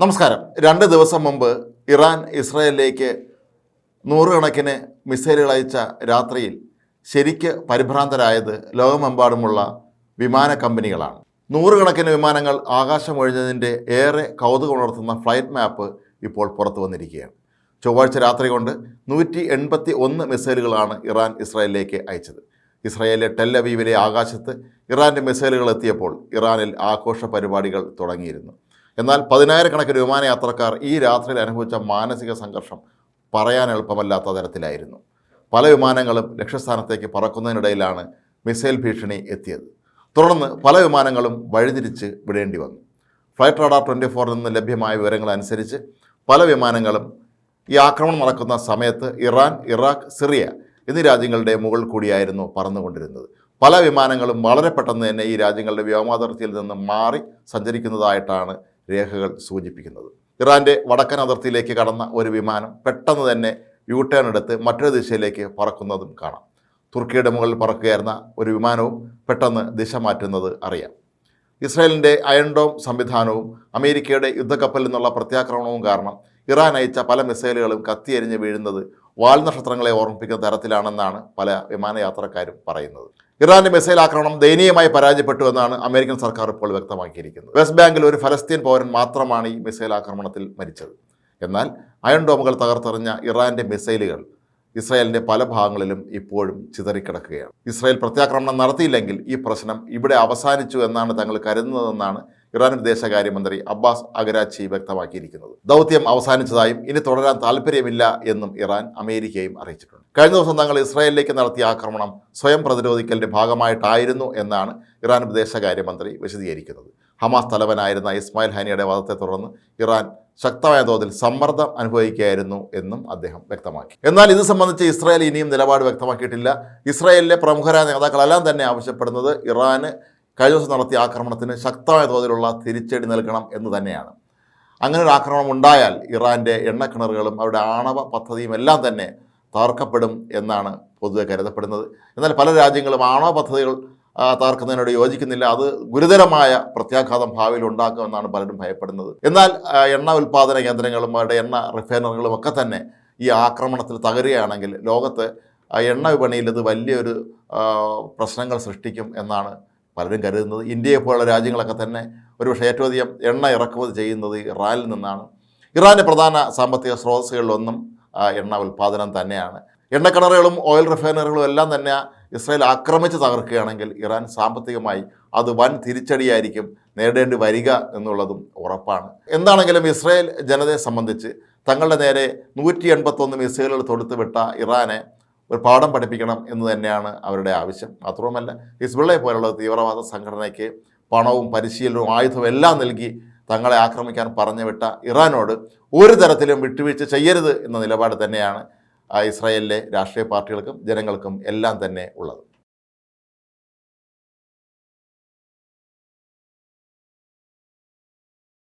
നമസ്കാരം. രണ്ട് ദിവസം മുമ്പ് ഇറാൻ ഇസ്രായേലിലേക്ക് നൂറുകണക്കിന് മിസൈലുകൾ അയച്ച രാത്രിയിൽ ശരിക്ക് പരിഭ്രാന്തരായത് ലോകമെമ്പാടുമുള്ള വിമാന കമ്പനികളാണ്. നൂറുകണക്കിന് വിമാനങ്ങൾ ആകാശം ഒഴിഞ്ഞതിന്റെ ഏറെ കൗതുകമുണർത്തുന്ന ഫ്ലൈറ്റ് മാപ്പ് ഇപ്പോൾ പുറത്തു വന്നിരിക്കുകയാണ്. ചൊവ്വാഴ്ച രാത്രി കൊണ്ട് നൂറ്റി എൺപത്തി ഒന്ന് മിസൈലുകളാണ് ഇറാൻ ഇസ്രായേലിലേക്ക് അയച്ചത്. ഇസ്രായേലിലെ ടെല്ലവീവിലെ ആകാശത്ത് ഇറാന്റെ മിസൈലുകൾ എത്തിയപ്പോൾ ഇറാനിൽ ആഘോഷ പരിപാടികൾ തുടങ്ങിയിരുന്നു. എന്നാൽ പതിനായിരക്കണക്കിന് വിമാനയാത്രക്കാർ ഈ രാത്രിയിൽ അനുഭവിച്ച മാനസിക സംഘർഷം പറയാൻ എളുപ്പമല്ലാത്ത തരത്തിലായിരുന്നു. പല വിമാനങ്ങളും ലക്ഷ്യസ്ഥാനത്തേക്ക് പറക്കുന്നതിനിടയിലാണ് മിസൈൽ ഭീഷണി എത്തിയത്. തുടർന്ന് പല വിമാനങ്ങളും വഴിതിരിച്ച് വിടേണ്ടി വന്നു. ഫ്ലൈറ്റ് റഡാർ ട്വന്റി ഫോറിൽ നിന്ന് ലഭ്യമായ വിവരങ്ങൾ അനുസരിച്ച് പല വിമാനങ്ങളും ഈ ആക്രമണം നടക്കുന്ന സമയത്ത് ഇറാൻ ഇറാഖ് സിറിയ എന്നീ രാജ്യങ്ങളുടെ മുകൾ കൂടിയായിരുന്നു പറന്നുകൊണ്ടിരുന്നത്. പല വിമാനങ്ങളും വളരെ പെട്ടെന്ന് തന്നെ ഈ രാജ്യങ്ങളുടെ വ്യോമാതിർത്തിയിൽ നിന്ന് മാറി സഞ്ചരിക്കുന്നതായിട്ടാണ് രേഖകൾ സൂചിപ്പിക്കുന്നത്. ഇറാന്റെ വടക്കൻ അതിർത്തിയിലേക്ക് കടന്ന ഒരു വിമാനം പെട്ടെന്ന് തന്നെ യു ടേൺ എടുത്ത് മറ്റൊരു ദിശയിലേക്ക് പറക്കുന്നതും കാണാം. തുർക്കിയുടെ മുകളിൽ പറക്കുകയായിരുന്ന ഒരു വിമാനവും പെട്ടെന്ന് ദിശ മാറ്റുന്നത് അറിയാം. ഇസ്രായേലിന്റെ അയൺഡോം സംവിധാനവും അമേരിക്കയുടെ യുദ്ധക്കപ്പലിൽ നിന്നുള്ള പ്രത്യാക്രമണവും കാരണം ഇറാൻ അയച്ച പല മിസൈലുകളും കത്തിയെരിഞ്ഞ് വീഴുന്നത് വാൽ നക്ഷത്രങ്ങളെ ഓർമ്മിപ്പിക്കുന്ന തരത്തിലാണെന്നാണ് പല വിമാനയാത്രക്കാരും പറയുന്നത്. ഇറാന്റെ മിസൈൽ ആക്രമണം ദയനീയമായി പരാജയപ്പെട്ടു എന്നാണ് അമേരിക്കൻ സർക്കാർ ഇപ്പോൾ വ്യക്തമാക്കിയിരിക്കുന്നത്. വെസ്റ്റ് ബാങ്കിൽ ഒരു ഫലസ്തീൻ പൗരൻ മാത്രമാണ് ഈ മിസൈൽ ആക്രമണത്തിൽ മരിച്ചത്. എന്നാൽ അയൺ ഡോമുകൾ തകർത്തെറിഞ്ഞ ഇറാന്റെ മിസൈലുകൾ ഇസ്രായേലിന്റെ പല ഭാഗങ്ങളിലും ഇപ്പോഴും ചിതറിക്കിടക്കുകയാണ്. ഇസ്രായേൽ പ്രത്യാക്രമണം നടത്തിയില്ലെങ്കിൽ ഈ പ്രശ്നം ഇവിടെ അവസാനിച്ചു എന്നാണ് തങ്ങൾ കരുതുന്നതെന്നാണ് ഇറാൻ വിദേശകാര്യമന്ത്രി അബ്ബാസ് അഗരാച്ചി വ്യക്തമാക്കിയിരിക്കുന്നത്. ദൗത്യം അവസാനിച്ചതായും ഇനി തുടരാൻ താല്പര്യമില്ല എന്നും ഇറാൻ അമേരിക്കയും അറിയിച്ചിട്ടുണ്ട്. കഴിഞ്ഞ ദിവസം തങ്ങൾ ഇസ്രായേലിലേക്ക് നടത്തിയ ആക്രമണം സ്വയം പ്രതിരോധിക്കലിന്റെ ഭാഗമായിട്ടായിരുന്നു എന്നാണ് ഇറാൻ വിദേശകാര്യമന്ത്രി വിശദീകരിക്കുന്നത്. ഹമാസ് തലവനായിരുന്ന ഇസ്മായിൽ ഹാനിയുടെ വധത്തെ തുടർന്ന് ഇറാൻ ശക്തമായ തോതിൽ സമ്മർദ്ദം അനുഭവിക്കുകയായിരുന്നു എന്നും അദ്ദേഹം വ്യക്തമാക്കി. എന്നാൽ ഇത് സംബന്ധിച്ച് ഇസ്രായേൽ ഇനിയും നിലപാട് വ്യക്തമാക്കിയിട്ടില്ല. ഇസ്രായേലിലെ പ്രമുഖരായ നേതാക്കളെല്ലാം തന്നെ ആവശ്യപ്പെടുന്നത് ഇറാന് കഴിഞ്ഞ ദിവസം നടത്തിയ ആക്രമണത്തിന് ശക്തമായ തോതിലുള്ള തിരിച്ചടി നൽകണം എന്ന് തന്നെയാണ്. അങ്ങനെ ഒരു ആക്രമണം ഉണ്ടായാൽ ഇറാന്റെ എണ്ണക്കിണറുകളും അവരുടെ ആണവ പദ്ധതിയും എല്ലാം തന്നെ തകർക്കപ്പെടും എന്നാണ് പൊതുവെ കരുതപ്പെടുന്നത്. എന്നാൽ പല രാജ്യങ്ങളും ആണവ പദ്ധതികൾ തകർക്കുന്നതിനോട് യോജിക്കുന്നില്ല. അത് ഗുരുതരമായ പ്രത്യാഘാതം ഭാവിയിൽ ഉണ്ടാക്കുമെന്നാണ് പലരും ഭയപ്പെടുന്നത്. എന്നാൽ എണ്ണ ഉൽപ്പാദന കേന്ദ്രങ്ങളും അവരുടെ എണ്ണ റിഫൈനറികളും ഒക്കെ തന്നെ ഈ ആക്രമണത്തിൽ തകരുകയാണെങ്കിൽ ലോകത്ത് എണ്ണ വിപണിയിൽ ഇത് വലിയൊരു പ്രശ്നങ്ങൾ സൃഷ്ടിക്കും എന്നാണ് പലരും കരുതുന്നത് ഇന്ത്യയെ പോലുള്ള രാജ്യങ്ങളൊക്കെ തന്നെ ഒരുപക്ഷെ ഏറ്റവും അധികം എണ്ണ ഇറക്കുമതി ചെയ്യുന്നത് ഇറാനിൽ നിന്നാണ്. ഇറാന്റെ പ്രധാന സാമ്പത്തിക സ്രോതസ്സുകളിലൊന്നും എണ്ണ ഉൽപ്പാദനം തന്നെയാണ്. എണ്ണക്കിണറുകളും ഓയിൽ റിഫൈനറികളും എല്ലാം തന്നെ ഇസ്രായേൽ ആക്രമിച്ച് തകർക്കുകയാണെങ്കിൽ ഇറാൻ സാമ്പത്തികമായി അത് വൻ തിരിച്ചടിയായിരിക്കും നേടേണ്ടി വരിക എന്നുള്ളതും ഉറപ്പാണ്. എന്താണെങ്കിലും ഇസ്രായേൽ ജനതയെ സംബന്ധിച്ച് തങ്ങളുടെ നേരെ നൂറ്റി എൺപത്തൊന്ന് മിസൈലുകൾ തൊടുത്തുവിട്ട ഇറാനെ ഒരു പാഠം പഠിപ്പിക്കണം എന്ന് തന്നെയാണ് അവരുടെ ആവശ്യം. മാത്രവുമല്ല ഹിസ്ബുള്ളയെ പോലുള്ള തീവ്രവാദ സംഘടനയ്ക്ക് പണവും പരിശീലനവും ആയുധവും എല്ലാം നൽകി തങ്ങളെ ആക്രമിക്കാൻ പറഞ്ഞു വിട്ട ഇറാനോട് ഒരു തരത്തിലും വിട്ടുവീഴ്ച ചെയ്യരുത് എന്ന നിലപാട് തന്നെയാണ് ഇസ്രായേലിലെ രാഷ്ട്രീയ പാർട്ടികൾക്കും ജനങ്ങൾക്കും എല്ലാം തന്നെ ഉള്ളത്.